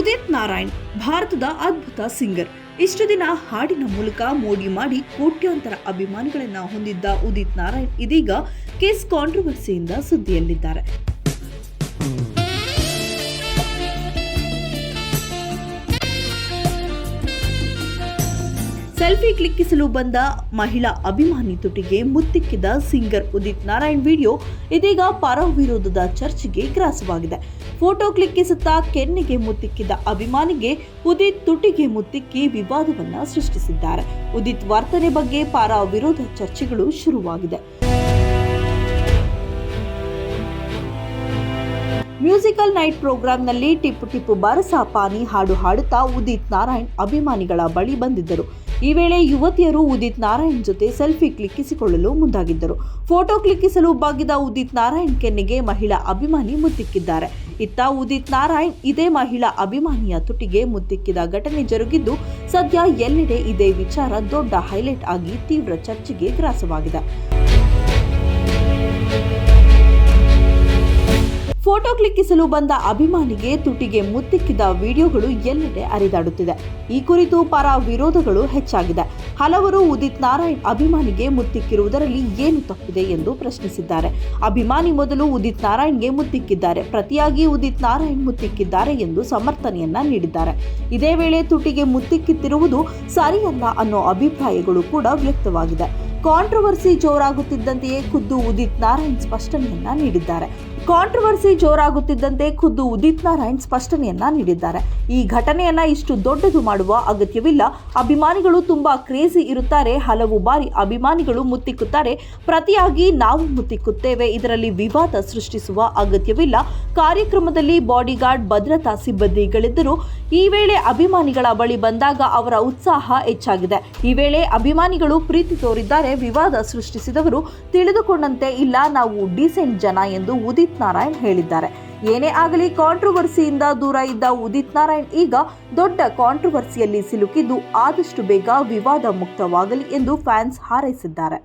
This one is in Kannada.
ಉದಿತ್ ನಾರಾಯಣ್, ಭಾರತದ ಅದ್ಭುತ ಸಿಂಗರ್. ಇಷ್ಟು ದಿನ ಹಾಡಿನ ಮೂಲಕ ಮೋಡಿ ಮಾಡಿ ಕೋಟ್ಯಾಂತರ ಅಭಿಮಾನಿಗಳನ್ನ ಹೊಂದಿದ್ದ ಉದಿತ್ ನಾರಾಯಣ್ ಇದೀಗ ಕೇಸ್ ಕಾಂಟ್ರವರ್ಸಿಯಿಂದ ಸುದ್ದಿಯಲ್ಲಿದ್ದಾರೆ. ಸೆಲ್ಫಿ ಕ್ಲಿಕ್ಕಿಸಲು ಬಂದ ಮಹಿಳಾ ಅಭಿಮಾನಿ ತುಟಿಗೆ ಮುತ್ತಿಕ್ಕಿದ ಸಿಂಗರ್ ಉದಿತ್ ನಾರಾಯಣ್ ವಿಡಿಯೋ ಇದೀಗ ಪರ ವಿರೋಧದ ಚರ್ಚೆಗೆ ಗ್ರಾಸವಾಗಿದೆ. ಫೋಟೋ ಕ್ಲಿಕ್ಕಿಸುತ್ತಾ ಕೆನ್ನೆಗೆ ಮುತ್ತಿಕ್ಕಿದ ಅಭಿಮಾನಿಗೆ ಉದಿತ್ ತುಟಿಗೆ ಮುತ್ತಿಕ್ಕಿ ವಿವಾದವನ್ನ ಸೃಷ್ಟಿಸಿದ್ದಾರೆ. ಉದಿತ್ ವರ್ತನೆ ಬಗ್ಗೆ ಪರ ವಿರೋಧ ಚರ್ಚೆಗಳು ಶುರುವಾಗಿದೆ. ಮ್ಯೂಸಿಕಲ್ ನೈಟ್ ಪ್ರೋಗ್ರಾಂನಲ್ಲಿ ಟಿಪ್ಪು ಟಿಪ್ಪು ಬಾರಸ ಪಾನಿ ಹಾಡು ಹಾಡುತ್ತಾ ಉದಿತ್ ನಾರಾಯಣ್ ಅಭಿಮಾನಿಗಳ ಬಳಿ ಬಂದಿದ್ದರು. ಈ ವೇಳೆ ಯುವತಿಯರು ಉದಿತ್ ನಾರಾಯಣ್ ಜೊತೆ ಸೆಲ್ಫಿ ಕ್ಲಿಕ್ಕಿಸಿಕೊಳ್ಳಲು ಮುಂದಾಗಿದ್ದರು. ಫೋಟೋ ಕ್ಲಿಕ್ಕಿಸಲು ಬಾಗಿದ ಉದಿತ್ ನಾರಾಯಣ್ ಕೆನ್ನೆಗೆ ಮಹಿಳಾ ಅಭಿಮಾನಿ ಮುತ್ತಿಕ್ಕಿದ್ದಾರೆ. ಇತ್ತ ಉದಿತ್ ನಾರಾಯಣ್ ಇದೇ ಮಹಿಳಾ ಅಭಿಮಾನಿಯ ತುಟಿಗೆ ಮುತ್ತಿಕ್ಕಿದ ಘಟನೆ ಜರುಗಿದ್ದು, ಸದ್ಯ ಎಲ್ಲೆಡೆ ಇದೇ ವಿಚಾರ ದೊಡ್ಡ ಹೈಲೈಟ್ ಆಗಿ ತೀವ್ರ ಚರ್ಚೆಗೆ ಗ್ರಾಸವಾಗಿದೆ. ಫೋಟೋ ಕ್ಲಿಕ್ಕಿಸಲು ಬಂದ ಅಭಿಮಾನಿಗೆ ತುಟಿಗೆ ಮುತ್ತಿಕ್ಕಿದ ವಿಡಿಯೋಗಳು ಎಲ್ಲೆಡೆ ಹರಿದಾಡುತ್ತಿದೆ. ಈ ಕುರಿತು ಪರ ವಿರೋಧಗಳು ಹೆಚ್ಚಾಗಿದೆ. ಹಲವರು ಉದಿತ್ ನಾರಾಯಣ್ ಅಭಿಮಾನಿಗೆ ಮುತ್ತಿಕ್ಕಿರುವುದರಲ್ಲಿ ಏನು ತಪ್ಪಿದೆ ಎಂದು ಪ್ರಶ್ನಿಸಿದ್ದಾರೆ. ಅಭಿಮಾನಿ ಮೊದಲು ಉದಿತ್ ನಾರಾಯಣ್ಗೆ ಮುತ್ತಿಕ್ಕಿದ್ದಾರೆ. ಪ್ರತಿಯಾಗಿ ಉದಿತ್ ನಾರಾಯಣ್ ಮುತ್ತಿಕ್ಕಿದ್ದಾರೆ ಎಂದು ಸಮರ್ಥನೆಯನ್ನ ನೀಡಿದ್ದಾರೆ. ಇದೇ ವೇಳೆ ತುಟಿಗೆ ಮುತ್ತಿಕ್ಕಿತ್ತಿರುವುದು ಸರಿಯಲ್ಲ ಅನ್ನೋ ಅಭಿಪ್ರಾಯಗಳು ಕೂಡ ವ್ಯಕ್ತವಾಗಿದೆ. ಕಾಂಟ್ರವರ್ಸಿ ಜೋರಾಗುತ್ತಿದ್ದಂತೆಯೇ ಖುದ್ದು ಉದಿತ್ ನಾರಾಯಣ್ ಸ್ಪಷ್ಟನೆಯನ್ನ ನೀಡಿದ್ದಾರೆ. ಕಾಂಟ್ರವರ್ಸಿ ಜೋರಾಗುತ್ತಿದ್ದಂತೆ ಖುದ್ದು ಉದಿತ್ ನಾರಾಯಣ್ ಸ್ಪಷ್ಟನೆಯನ್ನ ನೀಡಿದ್ದಾರೆ. ಈ ಘಟನೆಯನ್ನ ಇಷ್ಟು ದೊಡ್ಡದು ಮಾಡುವ ಅಗತ್ಯವಿಲ್ಲ. ಅಭಿಮಾನಿಗಳು ತುಂಬಾ ಕ್ರೇಜಿ ಇರುತ್ತಾರೆ. ಹಲವು ಬಾರಿ ಅಭಿಮಾನಿಗಳು ಮುತ್ತಿಕ್ಕುತ್ತಾರೆ. ಪ್ರತಿಯಾಗಿ ನಾವು ಮುತ್ತಿಕ್ಕುತ್ತೇವೆ. ಇದರಲ್ಲಿ ವಿವಾದ ಸೃಷ್ಟಿಸುವ ಅಗತ್ಯವಿಲ್ಲ. ಕಾರ್ಯಕ್ರಮದಲ್ಲಿ ಬಾಡಿಗಾರ್ಡ್, ಭದ್ರತಾ ಸಿಬ್ಬಂದಿಗಳಿದ್ದರು. ಈ ವೇಳೆ ಅಭಿಮಾನಿಗಳ ಬಳಿ ಬಂದಾಗ ಅವರ ಉತ್ಸಾಹ ಹೆಚ್ಚಾಗಿದೆ. ಈ ವೇಳೆ ಅಭಿಮಾನಿಗಳು ಪ್ರೀತಿ ತೋರಿದ್ದಾರೆ. ವಿವಾದ ಸೃಷ್ಟಿಸಿದವರು ತಿಳಿದುಕೊಂಡಂತೆ, ಇಲ್ಲ, ನಾವು ಡಿಸೆಂಟ್ ಜನ ಎಂದು ಉದಿತ್ ನಾರಾಯಣ್ ಹೇಳಿದ್ದಾರೆ. ಏನೇ ಆಗಲಿ ಕಾಂಟ್ರವರ್ಸಿಯಿಂದ ದೂರ ಇದ್ದ ಉದಿತ್ ನಾರಾಯಣ್ ಈಗ ದೊಡ್ಡ ಕಾಂಟ್ರವರ್ಸಿಯಲ್ಲಿ ಸಿಲುಕಿದ್ದು ಆದಷ್ಟು ಬೇಗ ವಿವಾದ ಮುಕ್ತವಾಗಲಿ ಎಂದು ಫ್ಯಾನ್ಸ್ ಹಾರೈಸಿದ್ದಾರೆ.